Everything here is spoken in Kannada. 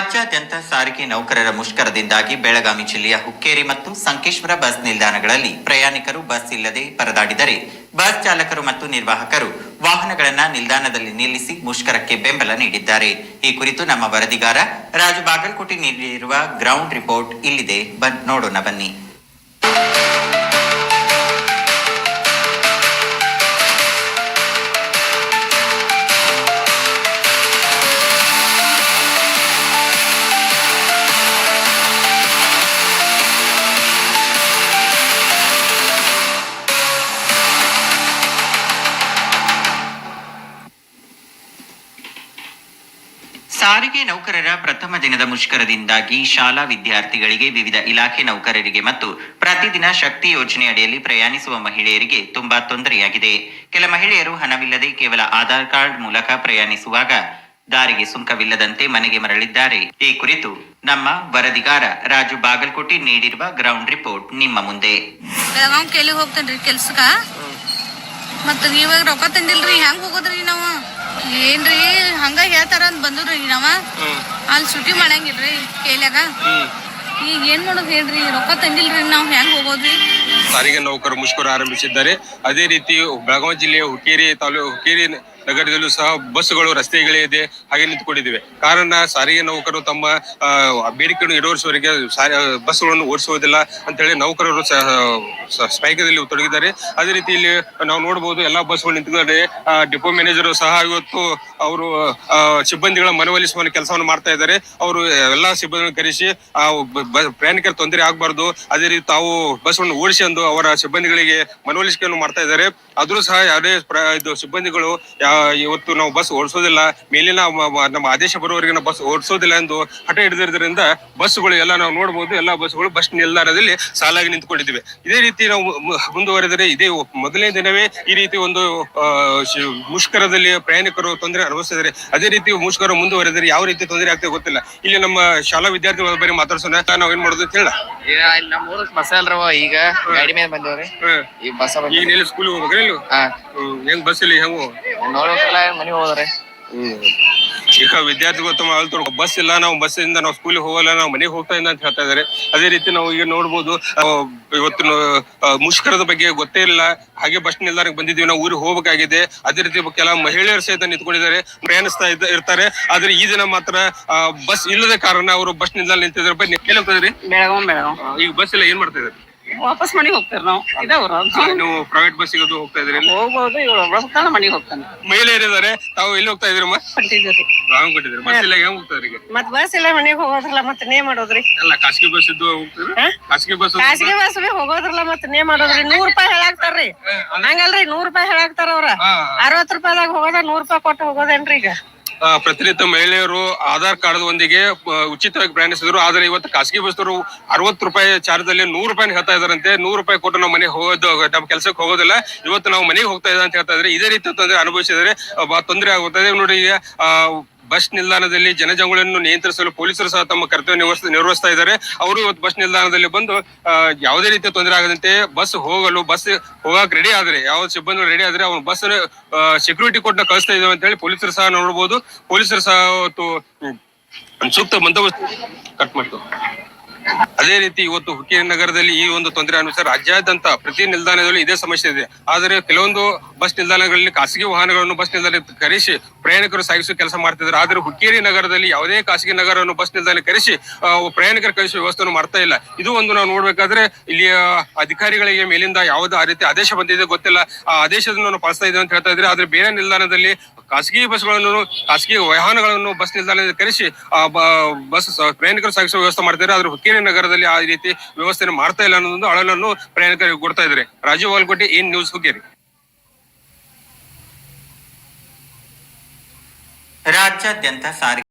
ರಾಜ್ಯಾದ್ಯಂತ ಸಾರಿಗೆ ನೌಕರರ ಮುಷ್ಕರದಿಂದಾಗಿ ಬೆಳಗಾವಿ ಜಿಲ್ಲೆಯ ಹುಕ್ಕೇರಿ ಮತ್ತು ಸಂಕೇಶ್ವರ ಬಸ್ ನಿಲ್ದಾಣಗಳಲ್ಲಿ ಪ್ರಯಾಣಿಕರು ಬಸ್ ಇಲ್ಲದೆ ಪರದಾಡಿದರೆ ಬಸ್ ಚಾಲಕರು ಮತ್ತು ನಿರ್ವಾಹಕರು ವಾಹನಗಳನ್ನು ನಿಲ್ದಾಣದಲ್ಲಿ ನಿಲ್ಲಿಸಿ ಮುಷ್ಕರಕ್ಕೆ ಬೆಂಬಲ ನೀಡಿದ್ದಾರೆ. ಈ ಕುರಿತು ನಮ್ಮ ವರದಿಗಾರ ರಾಜು ಬಾಗಲಕೋಟೆ ನೀಡಿರುವ ಗ್ರೌಂಡ್ ರಿಪೋರ್ಟ್ ಇಲ್ಲಿದೆ. ನೋಡೋಣ ಬನ್ನಿ. ಸಾರಿಗೆ ನೌಕರರ ಪ್ರಥಮ ದಿನದ ಮುಷ್ಕರದಿಂದಾಗಿ ಶಾಲಾ ವಿದ್ಯಾರ್ಥಿಗಳಿಗೆ ವಿವಿಧ ಇಲಾಖೆ ನೌಕರರಿಗೆ ಮತ್ತು ಪ್ರತಿದಿನ ಶಕ್ತಿ ಯೋಜನೆ ಅಡಿಯಲ್ಲಿ ಪ್ರಯಾಣಿಸುವ ಮಹಿಳೆಯರಿಗೆ ತುಂಬಾ ತೊಂದರೆಯಾಗಿದೆ. ಕೆಲ ಮಹಿಳೆಯರು ಹಣವಿಲ್ಲದೆ ಕೇವಲ ಆಧಾರ್ ಕಾರ್ಡ್ ಮೂಲಕ ಪ್ರಯಾಣಿಸುವಾಗ ದಾರಿಗೆ ಸುಂಕವಿಲ್ಲದಂತೆ ಮನೆಗೆ ಮರಳಿದ್ದಾರೆ. ಈ ಕುರಿತು ನಮ್ಮ ವರದಿಗಾರ ರಾಜು ಬಾಗಲಕೋಟೆ ನೀಡಿರುವ ಗ್ರೌಂಡ್ ರಿಪೋರ್ಟ್ ನಿಮ್ಮ ಮುಂದೆ. ನಾವು ಕೇಳಿಗೆ ಹೋಗ್ತೇನ್ರಿ ಕೆಲ್ಸಕ್ಕ? ಮತ್ತ ನೀವಾಗ ರೊಕ್ಕ ತಂದಿಲ್ರಿ ಹೆಂಗ್ ಹೋಗೋದ್ರಿ ನಾವ? ಏನ್ರಿ? ಹಂಗ ಹೇಳ್ತಾರ ಅಂತ ಬಂದ್ರಿ ನಾವ ಅಲ್ಲಿ ಸುಟಿ ಮಾಡಂಗಿಲ್ರಿ ಕೇಳ್ಯಾಗ. ಈಗ ಏನ್ ಮಾಡೋದು ಹೇಳ್ರಿ? ರೊಕ್ಕ ತಂದಿಲ್ರಿ ನಾವ್ ಹೆಂಗ್ ಹೋಗೋದ್ರಿ? ಸಾರಿಗೆ ನೌಕರು ಮುಷ್ಕರ ಆರಂಭಿಸಿದ್ದಾರೆ. ಅದೇ ರೀತಿ ಬೆಳಗಾವಿ ಜಿಲ್ಲೆಯ ಹುಕ್ಕೇರಿ ತಾಲೂಕು ಹುಕ್ಕೇರಿ ನಗರದಲ್ಲೂ ಸಹ ಬಸ್ಗಳು ರಸ್ತೆಗಳಿದೆ ಹಾಗೆ ನಿಂತುಕೊಂಡಿದ್ದೇವೆ. ಕಾರಣ ಸಾರಿಗೆ ನೌಕರರು ತಮ್ಮ ಬೇಡಿಕೆಯನ್ನು ಈಡೇರಿಸುವವರಿಗೆ ಬಸ್ಗಳನ್ನು ಓಡಿಸುವುದಿಲ್ಲ ಅಂತ ಹೇಳಿ ನೌಕರರು ಸ್ಟ್ರೈಕದಲ್ಲಿ ತೊಡಗಿದ್ದಾರೆ. ಅದೇ ರೀತಿ ಇಲ್ಲಿ ನಾವು ನೋಡಬಹುದು ಎಲ್ಲಾ ಬಸ್ಗಳು ನಿಂತಿದ್ದಾರೆ ಡಿಪೋ ಮ್ಯಾನೇಜರ್ ಸಹ ಇವತ್ತು ಅವರು ಸಿಬ್ಬಂದಿಗಳ ಮನವೊಲಿಸುವ ಕೆಲಸವನ್ನು ಮಾಡ್ತಾ ಇದ್ದಾರೆ. ಅವರು ಎಲ್ಲಾ ಸಿಬ್ಬಂದಿಗಳನ್ನು ಕರೆಸಿ ಪ್ರಯಾಣಿಕರ ತೊಂದರೆ ಆಗಬಾರ್ದು. ಅದೇ ರೀತಿ ತಾವು ಬಸ್ಗಳನ್ನು ಓಡಿಸಿ ಎಂದು ಅವರ ಸಿಬ್ಬಂದಿಗಳಿಗೆ ಮನವೊಲಿಸಿಕೆಯನ್ನು ಮಾಡ್ತಾ ಇದ್ದಾರೆ. ಆದ್ರೂ ಸಹ ಯಾವುದೇ ಇದು ಸಿಬ್ಬಂದಿಗಳು, ಯಾ- ಇವತ್ತು ನಾವು ಬಸ್ ಓಡಿಸೋದಿಲ್ಲ. ಮೇಲಿನ ನಮ್ಮ ಆದೇಶ ಬರುವವರೆಗೆ ನಾವು ಬಸ್ ಓಡಿಸೋದಿಲ್ಲ ಎಂದು ಹಠ ಹಿಡಿದಿರೋದ್ರಿಂದ ಬಸ್ಗಳು ಎಲ್ಲ ನಾವು ನೋಡಬಹುದು ಎಲ್ಲಾ ಬಸ್ಗಳು ಬಸ್ ನಿಲ್ದಾಣದಲ್ಲಿ ಸಾಲಾಗಿ ನಿಂತ್ಕೊಂಡಿದ್ದೇವೆ. ಇದೇ ರೀತಿ ನಾವು ಮುಂದುವರೆದರೆ ಇದೇ ಮೊದಲನೇ ದಿನವೇ ಈ ರೀತಿ ಒಂದು ಮುಷ್ಕರದಲ್ಲಿ ಪ್ರಯಾಣಿಕರು ತೊಂದರೆ ಅನುಭವಿಸಿದರೆ ಅದೇ ರೀತಿ ಮುಷ್ಕರ ಮುಂದುವರೆದರೆ ಯಾವ ರೀತಿ ತೊಂದರೆ ಆಗ್ತದೆ ಗೊತ್ತಿಲ್ಲ. ಇಲ್ಲಿ ನಮ್ಮ ಶಾಲಾ ವಿದ್ಯಾರ್ಥಿಗಳ ಬಗ್ಗೆ ಮಾತಾಡ್ಸೋಣ. ನಾವ್ ಏನ್ ಮಾಡೋದು ಅಂತ ಹೇಳ. ಈಗ ನಮ್ಮ ಬಸ್ ಅಲ್ರವ ಈಗ ಗಾಡಿ ಮೇಲೆ ಬಂದೇವ್ರಿ. ಈಗ ಬಸ್ ಈಗ ಸ್ಕೂಲ್ ಹೋಗ್ಬೇಕ್ರಿ ಹಾ. ಹೆಂಗ್ ಬಸ್ ಇಲ್ಲಿ ಹೆಂಗು? ನೋಡ್ಬೇಕಲ್ಲ ಮನಿಗ್ ಹೋದ್ರಿ. ಈಗ ವಿದ್ಯಾರ್ಥಿಗಳು ತಮ್ಮ ಅಳ್ತಾರೆ ಬಸ್ ಇಲ್ಲ ನಾವು ಬಸ್ ಇಂದ ನಾವು ಸ್ಕೂಲಿಗೆ ಹೋಗಲ್ಲ ನಾವು ಮನೆಗೆ ಹೋಗ್ತಾ ಇಲ್ಲ ಅಂತ ಹೇಳ್ತಾ ಇದಾರೆ. ಅದೇ ರೀತಿ ನಾವು ಈಗ ನೋಡ್ಬೋದು ಇವತ್ತು ಮುಷ್ಕರದ ಬಗ್ಗೆ ಗೊತ್ತೇ ಇಲ್ಲ. ಹಾಗೆ ಬಸ್ ನಿಲ್ದಾಣಕ್ಕೆ ಬಂದಿದ್ವಿ ನಾವು ಊರಿಗೆ ಹೋಗ್ಬೇಕಾಗಿದೆ. ಅದೇ ರೀತಿ ಕೆಲ ಮಹಿಳೆಯರು ಸಹಿತ ನಿಂತ್ಕೊಂಡಿದ್ದಾರೆ ಪ್ರಯಾಣಿಸ್ತಾ ಇದ್ದ ಇರ್ತಾರೆ. ಆದ್ರೆ ಈ ದಿನ ಮಾತ್ರ ಬಸ್ ಇಲ್ಲದ ಕಾರಣ ಅವರು ಬಸ್ ನಿಲ್ದಾಣ ನಿಂತಿದ್ದಾರೆ. ಬೆಳಗಾವ್ ಈಗ ಬಸ್ ಇಲ್ಲ ಏನ್ ಮಾಡ್ತಾ ಇದ್ರಿ ವಾಪಸ್ ಮನೆಗೆ ಹೋಗ್ತಾರೆ ನಾವು. ಇದಾವ್ರ ನೀವು ಪ್ರೈವೇಟ್ ಬಸ್ಸಿಗೆ ಸಿಗೋದು ಹೋಗ್ತಾ ಇದ್ರಿ ಹೋಗ್ಬೋದು ಇವ್ರು ಬಸ್ ಹೋಗ್ತಾನ ಮನೆಗೆ ಹೋಗ್ತಾನೆ. ಮಹಿಳೆಯರು ಇದಾರೆ ತಾವು ಎಲ್ಲಿ ಹೋಗ್ತಾ ಇದ್ರಮ್ಮ ಹೊಂಟಿದ್ದೀರಿ ರಾಮ್ ಕೊಟ್ಟಿದ್ರಿ ಬಸ್ ಇಲ್ಲ ಹೆಂಗ್ ಹೋಗ್ತಾ ಇದ್ರಿ ಮತ್ ಬಸ್ ಎಲ್ಲ ಮನೆಗೆ ಹೋಗೋದ್ರಲ್ಲ ಮತ್ತೆ ನೇ ಮಾಡೋದ್ರಿ. ಎಲ್ಲ ಖಾಸಗಿ ಬಸ್ ಇದ್ದು ಹೋಗ್ತೀರಿ? ಖಾಸಗಿ ಬಸ್ ಖಾಸಗಿ ಬಸ್ ಬಿ ಹೋಗೋದ್ರಲ್ಲ ಮತ್ತೆ ನೇ ಮಾಡೋದ್ರಿ. ನೂರ್ ರೂಪಾಯಿ ಹೇಳಾಕ್ತಾರ್ರಿ. ಹಂಗಲ್ರಿ ನೂರ್ ರೂಪಾಯಿ ಹೇಳಾಕ್ತಾರ ಅವ್ರ. ಅರವತ್ ರೂಪಾಯಿದಾಗ ಹೋಗೋದ ನೂರ್ ರೂಪಾಯಿ ಕೊಟ್ಟು ಹೋಗೋದೇನ್ರಿ ಈಗ? ಪ್ರತಿನಿತ್ಯ ಮಹಿಳೆಯರು ಆಧಾರ್ ಕಾರ್ಡ್ ಒಂದಿಗೆ ಉಚಿತವಾಗಿ ಪ್ರಯಾಣಿಸಿದ್ರು. ಆದ್ರೆ ಇವತ್ತು ಖಾಸಗಿ ಬಸ್ನವರು ಅರವತ್ತು ರೂಪಾಯಿ ಚಾರ್ಜ್ ಅಲ್ಲಿ ನೂರು ರೂಪಾಯಿ ಹೇಳ್ತಾ ಇದಾರಂತೆ ನೂರು ರೂಪಾಯಿ ಕೊಟ್ಟು ನಾವು ಮನೆಗೆ ಹೋಗೋದು, ನಮ್ಮ ಕೆಲಸಕ್ಕೆ ಹೋಗೋದಿಲ್ಲ. ಇವತ್ತು ನಾವು ಮನೆಗೆ ಹೋಗ್ತಾ ಇದ್ದಾರೆ ಅಂತ ಹೇಳ್ತಾ ಇದ್ರೆ ಇದೇ ರೀತಿ ತೊಂದರೆ ಅನುಭವಿಸಿದರೆ ತೊಂದರೆ ಆಗುತ್ತದೆ ನೋಡಿ ಈಗ ಬಸ್ ನಿಲ್ದಾಣದಲ್ಲಿ ಜನಜಂಗುಳಿಯನ್ನು ನಿಯಂತ್ರಿಸಲು ಪೊಲೀಸರು ಸಹ ತಮ್ಮ ಕರ್ತವ್ಯ ನಿರ್ವಹಿಸ್ ನಿರ್ವಹಿಸ್ತಾ ಇದ್ದಾರೆ. ಅವರು ಇವತ್ತು ಬಸ್ ನಿಲ್ದಾಣದಲ್ಲಿ ಬಂದು ಯಾವುದೇ ರೀತಿಯ ತೊಂದರೆ ಆಗದಂತೆ ಬಸ್ ಹೋಗಲು, ಬಸ್ ಹೋಗಕ್ ರೆಡಿ ಆದ್ರೆ ಯಾವ ಸಿಬ್ಬಂದಿ ರೆಡಿ ಆದ್ರೆ ಅವ್ನು ಬಸ್ ಸೆಕ್ಯೂರಿಟಿ ಕೊಟ್ಟು ಕಳಿಸ್ತಾ ಇದ್ದೇವೆ ಅಂತ ಹೇಳಿ ಪೊಲೀಸರು ಸಹ ನೋಡಬಹುದು ಪೊಲೀಸರು ಸಹ ಅವತ್ತು ಸೂಕ್ತ ಬಂದೋಬಸ್ತ್ ಕಟ್ ಮಾಡ್ತು. ಅದೇ ರೀತಿ ಇವತ್ತು ಹುಕ್ಕೇರಿ ನಗರದಲ್ಲಿ ಈ ಒಂದು ತೊಂದರೆ ಅನುಸಾರ ರಾಜ್ಯಾದ್ಯಂತ ಪ್ರತಿ ನಿಲ್ದಾಣದಲ್ಲಿ ಇದೇ ಸಮಸ್ಯೆ ಇದೆ. ಆದರೆ ಕೆಲವೊಂದು ಬಸ್ ನಿಲ್ದಾಣಗಳಲ್ಲಿ ಖಾಸಗಿ ವಾಹನಗಳನ್ನು ಬಸ್ ನಿಲ್ದಾಣಕ್ಕೆ ಕರೆಸಿ ಪ್ರಯಾಣಿಕರು ಸಾಗಿಸುವ ಕೆಲಸ ಮಾಡ್ತಿದ್ದಾರೆ. ಆದರೆ ಹುಕ್ಕೇರಿ ನಗರದಲ್ಲಿ ಯಾವುದೇ ಖಾಸಗಿ ನಗರವನ್ನು ಬಸ್ ನಿಲ್ದಾಣ ಕರೆಸಿ ಪ್ರಯಾಣಿಕರು ಕಳಿಸುವ ವ್ಯವಸ್ಥೆಯನ್ನು ಮಾಡ್ತಾ ಇಲ್ಲ. ಇದು ಒಂದು ನಾವು ನೋಡ್ಬೇಕಾದ್ರೆ ಇಲ್ಲಿ ಅಧಿಕಾರಿಗಳಿಗೆ ಮೇಲಿಂದ ಯಾವುದೇ ಆ ರೀತಿ ಆದೇಶ ಬಂದಿದೆ ಗೊತ್ತಿಲ್ಲ. ಆ ಆದೇಶವನ್ನು ಪಾಲಿಸ್ತಾ ಇದ್ದೇವೆ ಅಂತ ಹೇಳ್ತಾ ಇದ್ರೆ, ಆದ್ರೆ ಬೇರೆ ನಿಲ್ದಾಣದಲ್ಲಿ ಖಾಸಗಿ ಬಸ್ಗಳನ್ನು, ಖಾಸಗಿ ವಾಹನಗಳನ್ನು ಬಸ್ ನಿಲ್ದಾಣದಲ್ಲಿ ಕರೆಸಿ ಬಸ್ ಪ್ರಯಾಣಿಕರು ಸಾಗಿಸುವ ವ್ಯವಸ್ಥೆ ಮಾಡ್ತಾರೆ ಆದ್ರೆ ಹುಕ್ಕೇರಿ ನಗರದಲ್ಲಿ ಆ ರೀತಿ ವ್ಯವಸ್ಥೆಯನ್ನು ಮಾಡ್ತಾ ಇಲ್ಲ ಅನ್ನೋದೊಂದು ಅಳಲನ್ನು ಪ್ರಯಾಣಿಕರಿಗೆ ಕೊಡ್ತಾ ಇದ್ರೆ ರಾಜೀವ್ ವಾಲ್ಕೋಟೆ ಏನ್ ನ್ಯೂಸ್ ಹುಕ್ಕೇರಿ. ರಾಜ್ಯಾದ್ಯಂತ ಸಾರಿಗೆ